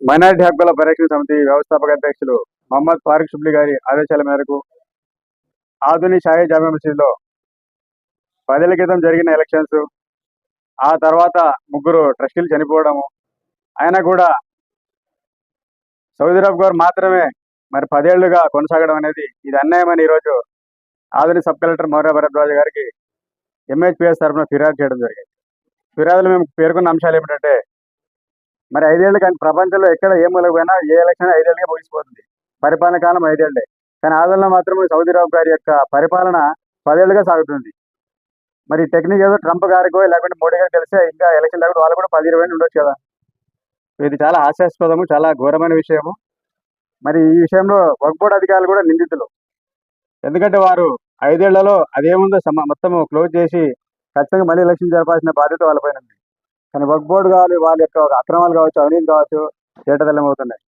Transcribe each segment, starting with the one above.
Minority హక్కుల పరిరక్షణ సమితి వ్యవస్థాపక అధ్యక్షులు మహమ్మద్ ఫారూక్ షుబ్లీ గారి ఆదేశాల మేరకు ఆధుని షాహీ జామా మసీద్లో పదేళ్ళ క్రితం జరిగిన ఎలక్షన్స్ ఆ తర్వాత ముగ్గురు ట్రస్టీలు చనిపోవడము ఆయన కూడా సౌదీ అరబ్ గారు మాత్రమే మరి పదేళ్ళుగా కొనసాగడం అనేది ఇది అన్యాయమని ఈరోజు ఆధునిక సబ్ కలెక్టర్ మౌర్య భరద్వాజ్ గారికి ఎంహెచ్పిఎస్ తరఫున ఫిర్యాదు చేయడం జరిగింది. ఫిర్యాదులు మేము పేర్కొన్న అంశాలు ఏమిటంటే మరి ఐదేళ్ళు కానీ ప్రపంచంలో ఎక్కడ ఏ మూలకపోయినా ఏ ఎలక్షన్ ఐదేళ్ళకే ముగిసిపోతుంది. పరిపాలన కాలం ఐదేళ్ళే కానీ ఆదంలో మాత్రం సౌదీ రావు గారి యొక్క పరిపాలన పదేళ్ళుగా సాగుతుంది. మరి టెక్నిక్ ఏదో ట్రంప్ గారికో లేకుంటే మోడీ గారికి తెలిస్తే ఇంకా ఎలక్షన్ లేకుండా వాళ్ళు కూడా పది ఇరవై ఉండొచ్చు కదా. ఇది చాలా హాస్యాస్పదము చాలా ఘోరమైన విషయము. మరి ఈ విషయంలో వక్బోర్డ్ అధికారులు కూడా నిందితులు. ఎందుకంటే వారు ఐదేళ్ళలో అదేముందో సమ మొత్తం క్లోజ్ చేసి ఖచ్చితంగా మళ్ళీ ఎలక్షన్ జరపాల్సిన బాధ్యత వాళ్ళపైన ఉంది కానీ వర్క్ బోర్డు కావాలి వాళ్ళ యొక్క అక్రమాలు కావచ్చు అవినీతి కావచ్చు తేటతెల్లం అవుతున్నాయి.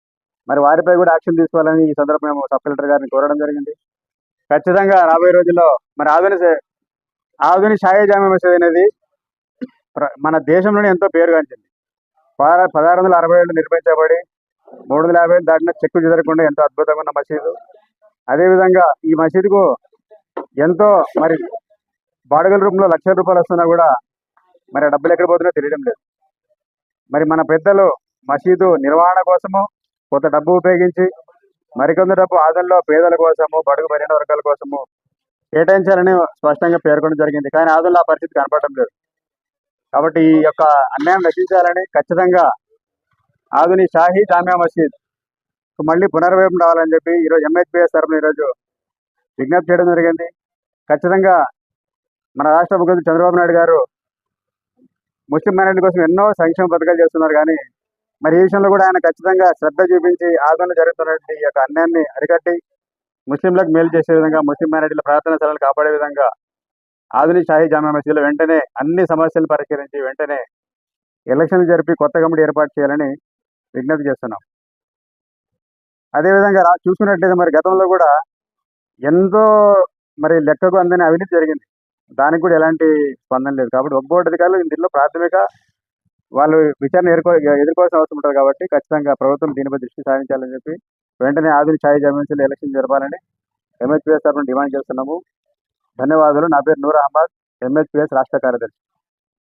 మరి వారిపై కూడా యాక్షన్ తీసుకోవాలని ఈ సందర్భంగా మేము సబ్ కలెక్టర్ గారిని కోరడం జరిగింది. ఖచ్చితంగా రాబోయే రోజుల్లో మరి ఆధునిక ఆధునిక షాయజామ్య మసీద్ అనేది ప్ర- మన దేశంలోనే ఎంతో పేరుగాంచింది పదహారు పదహారు వందల అరవై ఏళ్ళు నిర్మించబడి మూడు వందల యాభై ఏళ్ళు దాటిన చెక్కు చెదరకుండా ఎంతో అద్భుతంగా ఉన్న మసీదు. అదేవిధంగా ఈ మసీదుకు ఎంతో మరి బాడుగల రూపంలో లక్షల రూపాయలు వస్తున్నా కూడా మరి ఆ డబ్బులు ఎక్కడ పోతున్నా తెలియడం లేదు. మరి మన పెద్దలు మసీదు నిర్వహణ కోసము కొంత డబ్బు ఉపయోగించి మరికొంత డబ్బు ఆదంలో పేదల కోసము బడుగు బలహీన వర్గాల కోసము కేటాయించాలని స్పష్టంగా పేర్కొనడం జరిగింది. కానీ ఆదంలో ఆ పరిస్థితి కనపడటం లేదు. కాబట్టి ఈ యొక్క అన్యాయం రక్షించాలని ఖచ్చితంగా ఆధుని షాహీ జామియా మసీద్ మళ్ళీ పునర్వేపం రావాలని చెప్పి ఈరోజు ఎంహెచ్పిఎస్ తరఫున ఈరోజు విజ్ఞప్తి చేయడం జరిగింది. ఖచ్చితంగా మన రాష్ట్ర ముఖ్యమంత్రి చంద్రబాబు నాయుడు గారు ముస్లిం మైనార్టీ కోసం ఎన్నో సంక్షేమ పథకాలు చేస్తున్నారు కానీ మరి ఈ విషయంలో కూడా ఆయన ఖచ్చితంగా శ్రద్ధ చూపించి ఆందోళన జరుగుతున్నటువంటి ఈ యొక్క అన్యాయాన్ని అరికట్టి ముస్లింలకు మేలు చేసే విధంగా ముస్లిం మైనార్టీల ప్రార్థన స్థలాలు కాపాడే విధంగా ఆధునిక షాహీ జామా మసీదులో వెంటనే అన్ని సమస్యలు పరిష్కరించి వెంటనే ఎలక్షన్లు జరిపి కొత్త కమిటీ ఏర్పాటు చేయాలని విజ్ఞప్తి చేస్తున్నాం. అదేవిధంగా రా చూసుకున్నట్లయితే మరి గతంలో కూడా ఎంతో మరి లెక్కకు అందని అవినీతి జరిగింది. దానికి కూడా ఎలాంటి స్పందన లేదు. కాబట్టి ఒక బోర్డు అధికారులు దీనిలో ప్రాథమిక వాళ్ళు విచారణ ఎదుర్కో ఎదుర్కోవాల్సిన అవసరం ఉంటుంది కాబట్టి ఖచ్చితంగా ప్రభుత్వం దీనిపై దృష్టి సారించాలని చెప్పి వెంటనే ఆధునిక ఛాయ్ జమీన్స్లో ఎలక్షన్ జరపాలని ఎంహెచ్పిఎస్ తరఫున డిమాండ్ చేస్తున్నాము. ధన్యవాదాలు. నా పేరు నూర్ అహ్మద్. ఎంహెచ్పిఎస్ రాష్ట్ర కార్యదర్శి.